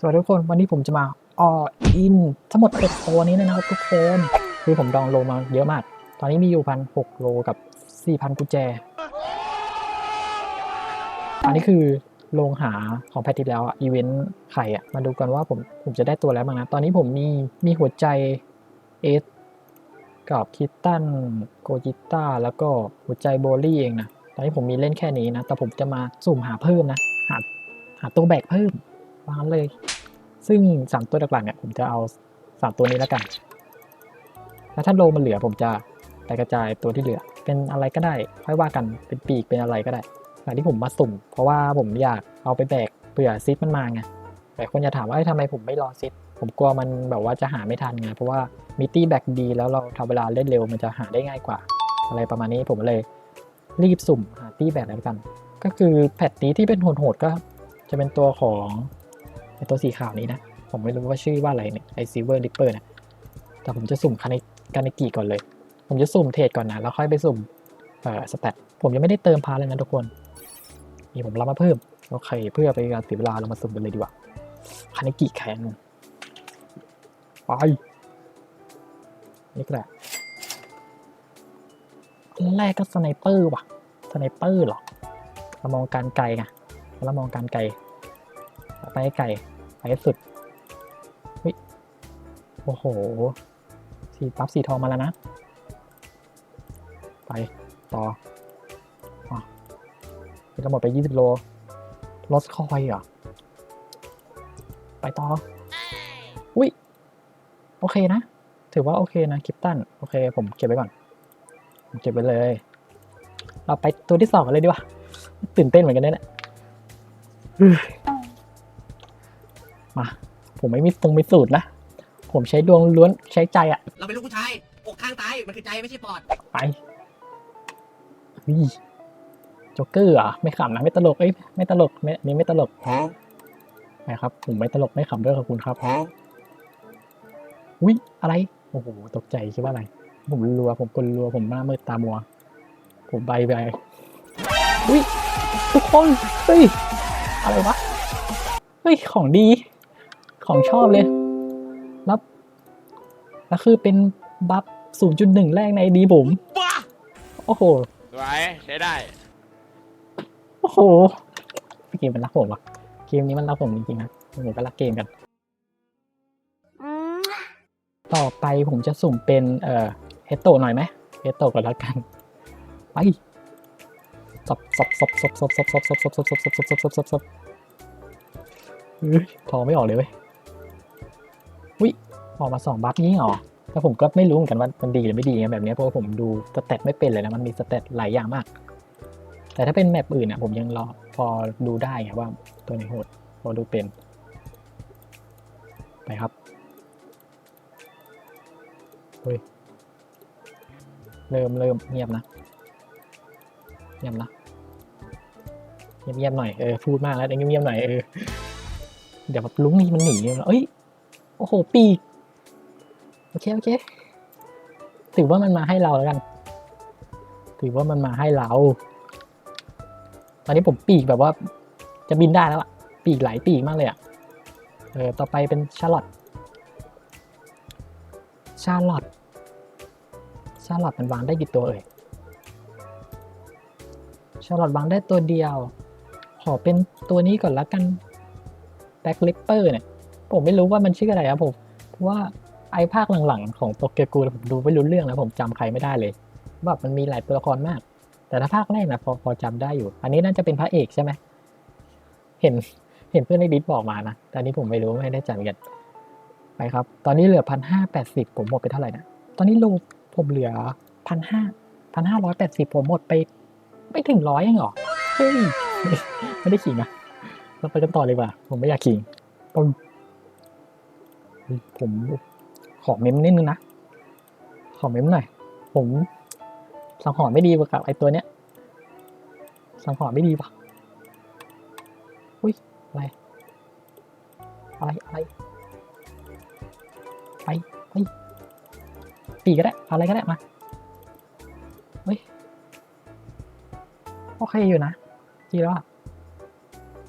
สวัสดีทุกคนวันนี้ผมจะมาออินทั้งหมด6ตัวนี้เลยนะครับทุกคนคือผมดองโลมาเยอะมาก ตอนนี้มีอยู่พันหกโลกับสี่พันกุญแจ อันนี้คือโรงหาของแพทที่แล้วอะอีเวนต์ไข่อะมาดูกันว่าผมผมจะได้ตัวแล้วบ้างนะ ตอนนี้ผมมีมีหัวใจเอสกับคิตตันโกจิต้าแล้วก็หัวใจโบลี่เองนะ ตอนนี้ผมมีเล่นแค่นี้นะ แต่ผมจะมาสุ่มหาเพิ่มนะ หาหาตัวแบกเพิ่ม วางเลย ซึ่งสามตัวหลักๆเนี่ยผมจะเอาสามตัวนี้แล้วกัน แล้วถ้าโลมันเหลือผมจะไปกระจายตัวที่เหลือ เป็นอะไรก็ได้ค่อยว่ากันเป็นปีกเป็นอะไรก็ได้แต่ที่ผมมาสุ่ม เพราะว่าผมอยากเอาไปแบกเผื่อซิดมันมาไงแต่คนจะถามว่าทำไมผมไม่รอซิดผมกลัวมันแบบว่าจะหาไม่ทันไงเพราะว่ามิตี้แบกดีแล้วเราทำเวลาเล่นเร็วมันจะหาได้ง่ายกว่า อะไรประมาณนี้ผมเลยรีบสุ่มหาตี้แบกแล้วกัน ก็คือแพทนี้ที่เป็นโหดๆก็จะเป็นตัวของ ไอตัวสีขาวนี้นะ ผมไม่รู้ว่าชื่อว่าอะไรเนี่ยไอซิเวอร์ลิปเปอร์นะแต่ผมจะสุ่มคานิกานิกิก่อนเลย ผมจะสุ่มเทรดก่อนนะ แล้วค่อยไปสุ่มเอ่อสแตทผมยังไม่ได้เติมพาร์เลยนะทุกคนนี่ผมรับมาเพิ่มโอเคเพื่อไปการเสียเวลาเรามาสุ่มกันเลยดีกว่าคานิกิแคนไปนี่แหละแรกก็สไนเปอร์ว่ะสไนเปอร์หรอเรามองการไกลไงเรามองการไกล ไปไกลไปสุดเฮ้ยโอ้โหสีปั๊บสีทองมาแล้วนะ ไปต่ออะนี่ก็หมดไป 20 โลลอสคอยเหรอ ไปต่ออุ้ยโอเคนะ ถือว่าโอเคนะกิปตัน โอเค ผมเก็บไว้ก่อน ผมเก็บไว้เลย เราไปตัวที่สองกันเลยดีกว่า ตื่นเต้นเหมือนกันเนี่ย มา ผมไม่มีตรงมีสูตรนะ ผมใช้ดวงล้วนใช้ใจอะเราเป็นลูกผู้ชายอกข้างตายมันคือใจไม่ใช่ปอดไปวิโจ๊กเกอร์เหรอะไม่ขำนะไม่ตลกเอ้ยไม่ตลกไม่อันนี้ไม่ตลกฮะนะครับ ผมไม่ตลกไม่ขำด้วยขอบคุณครับฮะอุ้ยอะไรโอ้โหตกใจคิดว่าอะไร ผมรัว ผมกลรัวผมหน้ามืดตามัว ผมใบใบอุ้ยทุกคนเฮ้ยอะไรวะเฮ้ยของดี ของชอบเลยแล้วแล้วคือเป็นบัฟ 0.1 แรกในดีผมบ้าโอ้โหสวยใช้ได้ โอ้โห เกมมันรักผมว่ะเกมนี้มันรักผมจริงๆนะผมก็รักเกมกัน ต่อไปผมจะสุ่มเป็น เอ่อเฮตโตหน่อยไหมเฮตโตก่อนแล้วกัน ไปสับสับสับสับสับสับสับสับสับสับสับสับสับสับสับสับเฮ้ยทอไม่ออกเลยเว้ยวิ ออกมาสองบัฟนี้หรอแต่ผมก็ไม่รู้เหมือนกันว่ามันดีหรือไม่ดีแบบนี้เพราะว่าผมดูสเตตไม่เป็นเลยนะมันมีสเตตหลายอย่างมาก แต่ถ้าเป็นแมปอื่นอะผมยังรอพอดูได้ไงว่าตัวไหนโหดพอดูเป็น ไปครับเฮ้ยเริ่มเริ่มเงียบนะเงียบนะเงียบเงียบๆหน่อยเออพูดมากแล้วเงียบเงียบๆหน่อยเออเดี๋ยวแบบลุงนี่มันหนีเลยเอ้ยโอ้โหปีก อเคโอเค ถือว่ามันมาให้เราแล้วกัน ถือว่ามันมาให้เรา ตอนนี้ผมปีกแบบว่า จะบินได้แล้วอะปีกหลายปีกมากเลยอะเออต่อไปเป็นชาร์ลอตชาร์ลอตชาร์ลอตมันวางได้กี่ตัวเอ่ยชาร์ลอตวางได้ตัวเดียว ขอเป็นตัวนี้ก่อนละกันแบ็คลิปเปอร์เนี่ย ผมไม่รู้ว่ามันชื่ออะไรครับผม เพราะว่า ไอภาคหลังๆของโตเกียวกูผมดูไม่รู้เรื่องแล้วผมจำใครไม่ได้เลยแบบมันมีหลายตัวละครมาก แต่ถ้าภาคแรกนะพอพอจำได้อยู่ อันนี้น่าจะเป็นพระเอกใช่ไหมเห็นเห็นเพื่อนในดิสบอกมานะแต่อันนี้ผมไม่รู้ไม่ได้จำเหมือนกันไปครับ ตอนนี้เหลือพันห้าแปดสิบผมหมดไปเท่าไหร่นะตอนนี้โลผมเหลือพันห้าพันห้าร้อยแปดสิบผมหมดไป ไม่ถึงร้อยเองหรอเฮ้ยไม่ได้ขิงอะเราไปกันต่อเลยว่าผมไม่อยากขิงผม ขอเมมนิดนึงนะ ขอเมมหน่อย ผมสังหรณ์ไม่ดีกว่ากับไอตัวเนี้ย สังหรณ์ไม่ดีป่ะอุ้ยอะไร อะไร อะไร ไปไปปีก็ได้ อะไรก็ได้มาเฮ้ยโอเคอยู่นะดีแล้วอะ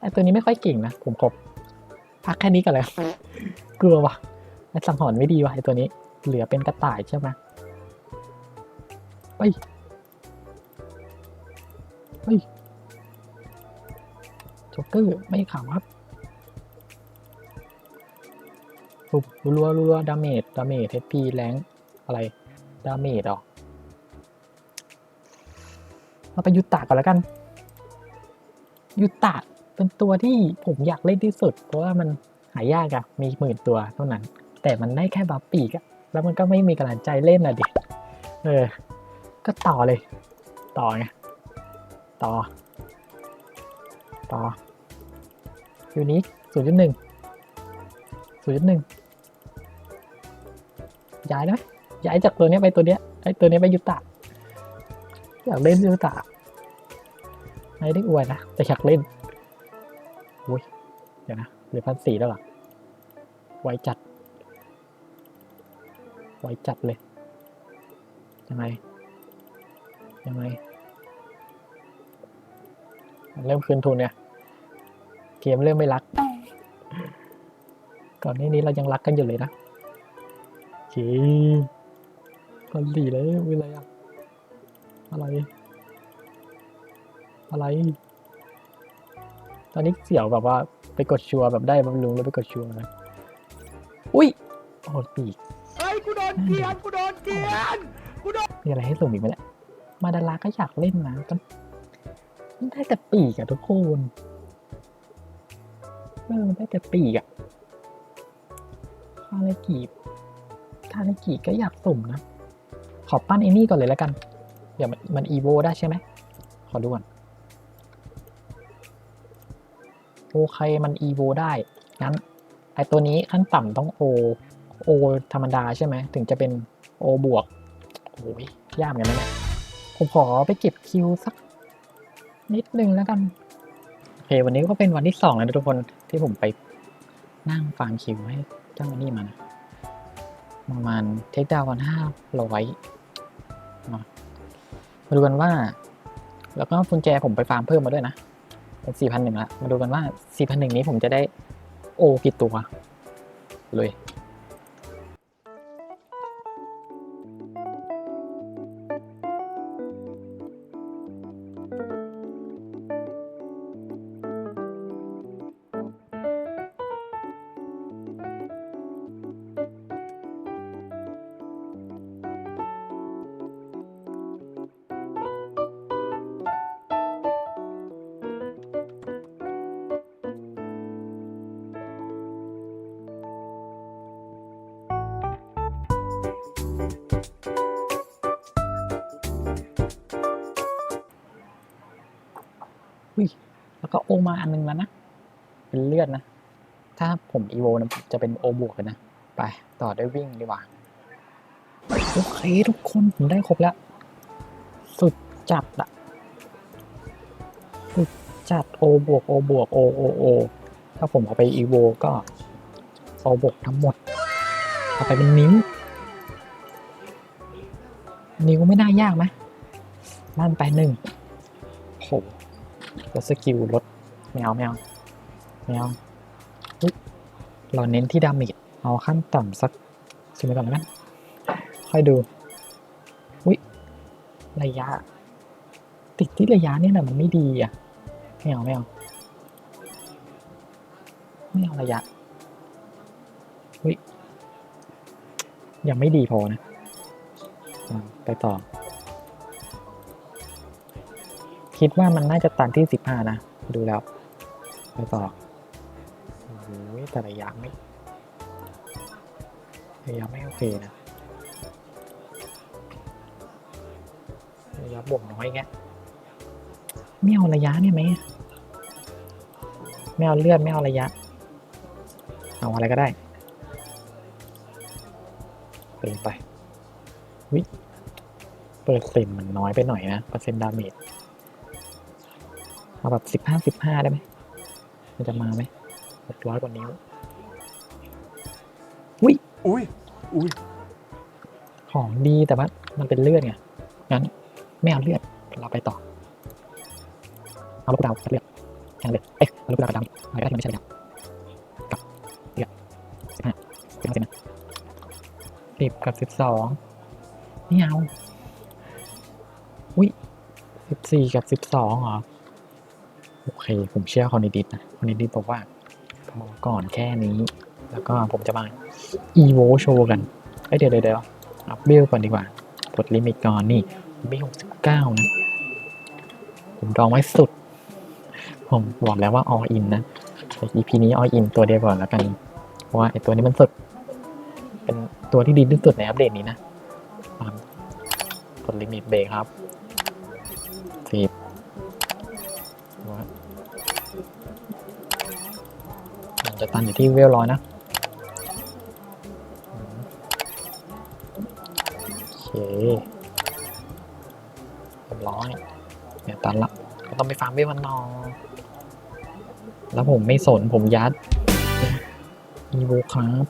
ไอตัวนี้ไม่ค่อยเก่งนะ ผมขบพักแค่นี้ก่อนเลย กลัวว่ะ สังหรณ์ไม่ดีว่ะไอตัวนี้ เหลือเป็นกระต่ายใช่ไหมเฮ้ย เฮ้ยจ็อกเกอร์ไม่ขำครับปุบรัวรัวดาเมจ ดาเมจเฮพีแรงอะไร ดาเมจหรอเราไปยุตตะก่อนแล้วกัน ยุตตะเป็นตัวที่ผมอยากเล่นที่สุด เพราะว่ามันหายากอะมีหมื่นตัวเท่านั้น แต่มันได้แค่บัฟปีกอะแล้วมันก็ไม่มีกำลังใจเล่นอะดิเออ ก็ต่อเลย ต่อไงต่อ ต่อยูนิคศูนย์จุดหนึ่งศูนย์จุดหนึ่งย้ายได้ไหมย้ายจากตัวเนี้ยไปตัวเนี้ยไอ้ตัวเนี้ยไปยุตะ อยากเล่นยุตะไม่ได้อวยนะ แต่อยากเล่นอุ้ยเดี๋ยวนะเหลือพันสี่แล้วหรอไวจัด ไวจัดเลย ยังไง ยังไง เริ่มคืนทุนเนี่ย เกมเริ่มไม่รัก ก่อนหน้านี้เรายังรักกันอยู่เลยนะโอเคพันสี่เลยมีอะไรอะอะไร อะไร ตอนนี้เสี่ยวแบบว่าไปกดชัวร์แบบได้บำรุงแล้วไปกดชัวร์นะ อุ้ยโอ้ปีกเฮ้ย กูโดนเกลียนกูโดนเกลียนมีอะไรให้สุ่มอีกไหมเนี่ยมาดาราก็อยากเล่นนะแต่มันได้แต่ปีกอะทุกคนเออได้แต่ปีกอะคาเลกีคาเลกีก็อยากสุ่มนะ ขอปั้นไอ้นี่ก่อนเลยแล้วกัน เดี๋ยวมันมันอีโวได้ใช่ไหม ขอดูก่อน โอเคมันอีโวได้ งั้นไอตัวนี้ขั้นต่ำต้องโอ โอธรรมดาใช่ไหม ถึงจะเป็นโอบวกโอ้ยยากเหมือนกันนะเนี่ยผมขอไปเก็บคิวสักนิดนึงแล้วกัน โอเค วันนี้ก็เป็นวันที่สองแล้วนะทุกคนที่ผมไปนั่งฟาร์มคิวให้เจ้านนี่มานะประมาณเทคดาววันห้าร้อยมาดูกันว่า แล้วก็กุญแจผมไปฟาร์มเพิ่มมาด้วยนะ เป็นสี่พันหนึ่งละมาดูกันว่าสี่พันหนึ่งนี้ผมจะได้โอกี่ตัว เลย แล้วก็โอมาอันนึงแล้วนะ เป็นเลือดนะ ถ้าผมอีโวนะจะเป็นโอบวกเลยนะ ไปต่อด้วยวิ่งดีกว่า โอเคทุกคนผมได้ครบแล้ว สุดจัดอะสุดจัดโอบวกโอบวกโอโอโอถ้าผมเอาไปอีโวก็โอบวกทั้งหมด เอาไปเป็นนิ้ว นิ้วไม่น่ายากไหมลั่นไปหนึ่ง ลดสกิลลดแมวแมวแมวเราเน้นที่ดาเมจเอาขั้นต่ำสักสิบไปก่อนแล้วกันค่อยดู อุ้ยระยะ ติดที่ระยะเนี่ยแหละมันไม่ดีอะไม่เอาไม่เอาไม่เอาระยะอุ้ยยังไม่ดีพอนะ ไปต่อ คิดว่ามันน่าจะตันที่สิบห้านะ ดูแล้วไปต่อโอ้โหแต่ระยะไม่ระยะไม่โอเคนะระยะบวกน้อยแกไม่เอาระยะเนี่ยไหมไม่เอาเลือดไม่เอาระยะ เอาอะไรก็ได้เปนไปวิเปอร์เซ็นต์มันน้อยไปหน่อยนะเปอร์เซ็นต์ดาเมจาแบบสิบห้าสิบห้าได้ไหมมันจะมาไหมหกร้อยกว่านิ้วอุ้ยอุ้ยอุ้ยของดีแต่ว่ามันเป็นเลือดไงงั้นไม่เอาเลือดเราไปต่อ เอาลูกดาวกับเลือดแทงเลยเอ๊ะเอาลูกดาวกับดาวอะไรก็ที่ไม่ใช่ดำกับเลือดสิบห้าสิบห้าสิบห้าสิบกับสิบสองไม่เอาอุ้ยสิบสี่กับสิบสองเหรอ โอเค ผมเชื่อคอนดิดิตนะคอนดิดิตบอกว่าพอก่อนแค่นี้ แล้วก็ผมจะมา EVO โชว์กันเอ้ยเดี๋ยวเดี๋ยวเดี๋ยวอัพเบลก่อนดีกว่ากดลิมิตก่อนนี่เบลสิบเก้านะ ผมดองไว้สุด ผมบอกแล้วว่า all in นะแต่ EP นี้ all in ตัวเดียวก่อนแล้วกัน เพราะว่าไอตัวนี้มันสุด เป็นตัวที่ดีที่สุดในอัปเดตนี้นะตามกดลิมิตเบรกครับสิบ จะตันอยู่ที่เวลร้อยนะโอเคเรียบร้อยเนี่ยตันละก็ต้องไปฟาร์มเวลมันนอแล้วผมไม่สนผมยัดอีโวครับ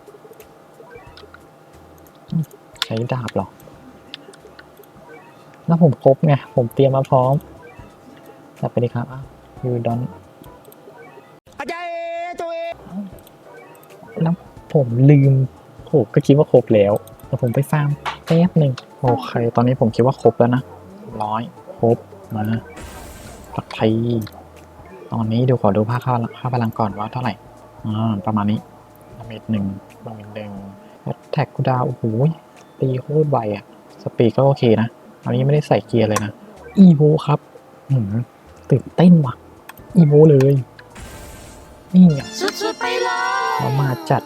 ใช้ดาบหรอ แล้วผมครบไง ผมเตรียมมาพร้อมจับไปดีครับยูดอน ผมลืมผมก็คิดว่าครบแล้วแต่ผมไปฟาร์มแป๊บหนึ่งโอเค ตอนนี้ผมคิดว่าครบแล้วนะร้อยครบมาปักไทยตอนนี้ดูขอดูค่าค่าค่าพลังก่อนว่าเท่าไหร่อ่าประมาณนี้ดาเมจหนึ่งดาเมจหนึ่งแท็กกูดาวโอ้โหตีโคตรไวอะสปีดก็โอเคนะอันนี้ไม่ได้ใส่เกียร์เลยนะอีโวครับหืมตื่นเต้นว่ะอีโวเลยนี่ไงสุดๆไปเลยเรามาจัด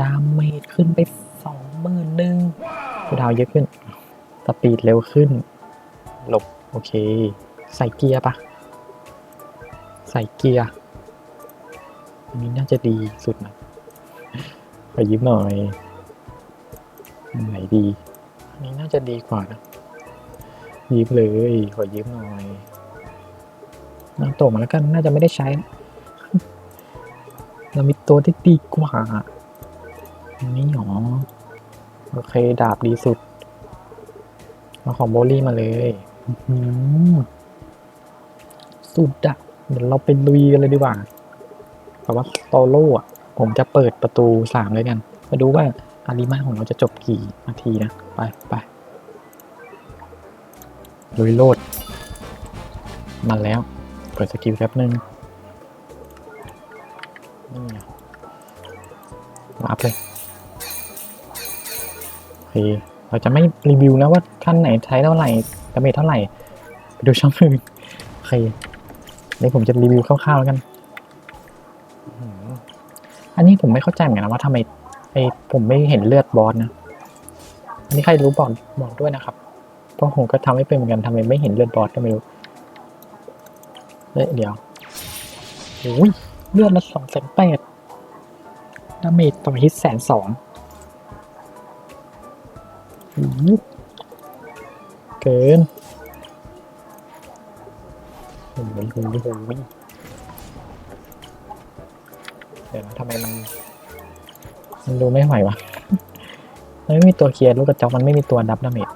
ดาเมจขึ้นไปสองหมื่นหนึ่งกูดาวเยอะขึ้น สปีดเร็วขึ้น หลบ โอเค ใส่เกียร์ปะ ใส่เกียร์ อันนี้น่าจะดีสุดนะ ขอยิ้มหน่อยอันไหนดี อันนี้น่าจะดีกว่านะ ยิ้มเลย ขอยิ้มหน่อยนาโตะมาแล้วกัน น่าจะไม่ได้ใช้นะเรามีตัวที่ดีกว่า นนี้หรอ โอเค ดาบดีสุด มาของโบลี่มาเลยอื้อหือสุดอะเดี๋ยวเราไปลุยกันเลยดีกว่าแต่ว่าโตโล่อะผมจะเปิดประตูสามเลยกัน มาดูว่าอาริมาของเราจะจบกี่นาทีนะ ไปไปลุยโลดมาแล้ว เปิดสกิลแป๊บนึงนี่ไงมาอัพเลย เราจะไม่รีวิวนะว่าขั้นไหนใช้เท่าไหร่ดาเมจเท่าไหร่ ไปดูช่องอื่นโอเคนี่ผมจะรีวิวคร่าวๆแล้วกัน อันนี้ผมไม่เข้าใจเหมือนกันนะว่าทำไมไอผมไม่เห็นเลือดบอสนะ อันนี้ใครรู้บอกบอกด้วยนะครับ เพราะผมก็ทำไม่เป็นเหมือนกันทำไมไม่เห็นเลือดบอสก็ไม่รู้เอ้ยเดี๋ยวโอ้ยเลือดละสองแสนแปดดาเมจต่อฮิตแสนสอง เกินโอ้โหโอ้โหโอ้โหเดี๋ยวนะทำไมมัน มันดูไม่ไหววะมันไม่มีตัวเคลียร์ลูกกระจอกมันไม่มีตัวดับดาเมจ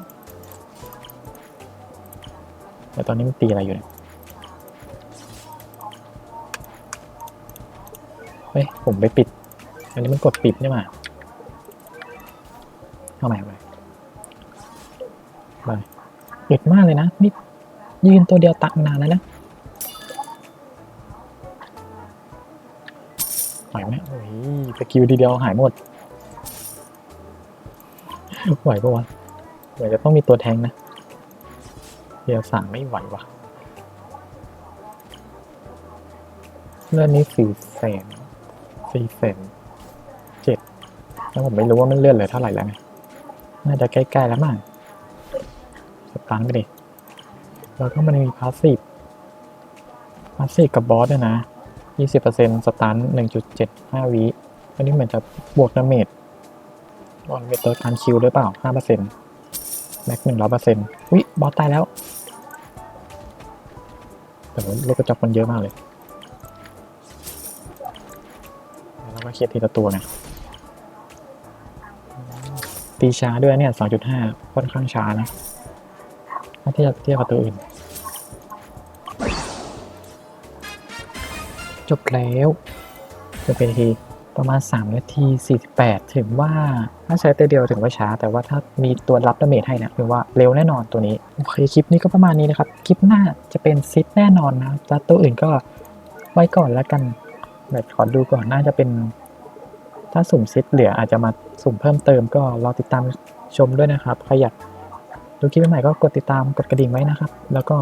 แต่ตอนนี้มันตีอะไรอยู่เนี่ยเฮ้ย ผมไปปิด อันนี้มันกดปิดนี่หว่าเข้าม่ไป ไปปิดมากเลยนะนี่ยืนตัวเดียวตักนานแล้วนะไหวไหมโอ้ยสกิลทีเดียวหายหมดไหวปะวะเดี๋ยวจะต้องมีตัวแทงนะเดียวสามไม่ไหววะเรื่องนี้สี่แสนสี่แสนเจ็ดแล้วผมไม่รู้ว่ามันเลื่อนเลือเท่าไหร่แล้วไงน่าจะใกล้ๆแล้วมั้ง ตาร์ทไปดิแล้วก็มันมีพาสซีฟพาสซีฟกับบอสเนี่ยนะ 20%สตาร์ท1.75 วิอันนี้เหมือนจะบวกดาเมจบอลเวเตอร์การคิวด้วยเปล่า 5%แม็ก100%วิบอสตายแล้ว แต่ว่าลูกกระจอกมันเยอะมากเลยแล้วก็เคลียร์ทีละตัวไงตีช้าด้วยเนี่ย 2.5 ค่อนข้างช้านะ ถ้าเทียบเทียบกับตัวอื่น จบแล้วจะเป็นทีประมาณ3นาที 48 ถึงว่าถ้าใช้ตัวเดียวถึงว่าช้า แต่ว่าถ้ามีตัวรับดาเมจให้นี่ยถือว่าเร็วแน่นอนตัวนี้ โอเค คลิปนี้ก็ประมาณนี้นะครับ คลิปหน้าจะเป็นซิดแน่นอนนะแล้วตัวอื่นก็ไว้ก่อนแล้วกัน แบบขอดูก่อนน่าจะเป็น ถ้าสุ่มซิดเหลืออาจจะมาสุ่มเพิ่มเติมก็รอติดตามชมด้วยนะครับใครอยาก ดูคลิปใหม่ก็กดติดตามกดกระดิ่งไว้นะครับ แล้วก็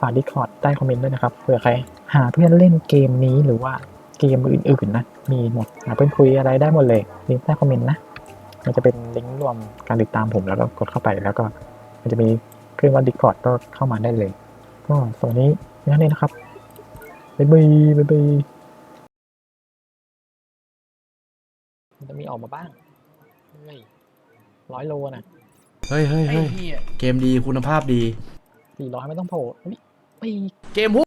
ฝากดิคอร์ดใต้คอมเมนต์ด้วยนะครับเผื่อใครหาเพื่อนเล่นเกมนี้หรือว่าเกมอื่นๆนะมีหมดหาเพื่อนคุยอะไรได้หมดเลยลิงก์ใต้คอมเมนต์นะมันจะเป็นลิงก์รวมการติดตามผมแล้วก็กดเข้าไปแล้วก็ มันจะมีเครื่องว่าดิคอร์ดก็เข้ามาได้เลย ก็ส่วนนี้นั่นเองนะครับบ๊ายบายบ๊ายบายมันจะมีออกมาบ้างเฮ้ยร้อยโลน่ะ เฮ้ยเฮ้ยไอ้เฮ้ยเหี้ยเกมดีคุณภาพดี สี่ร้อยไม่ต้องโผล่เฮ้ยไปเกมพวก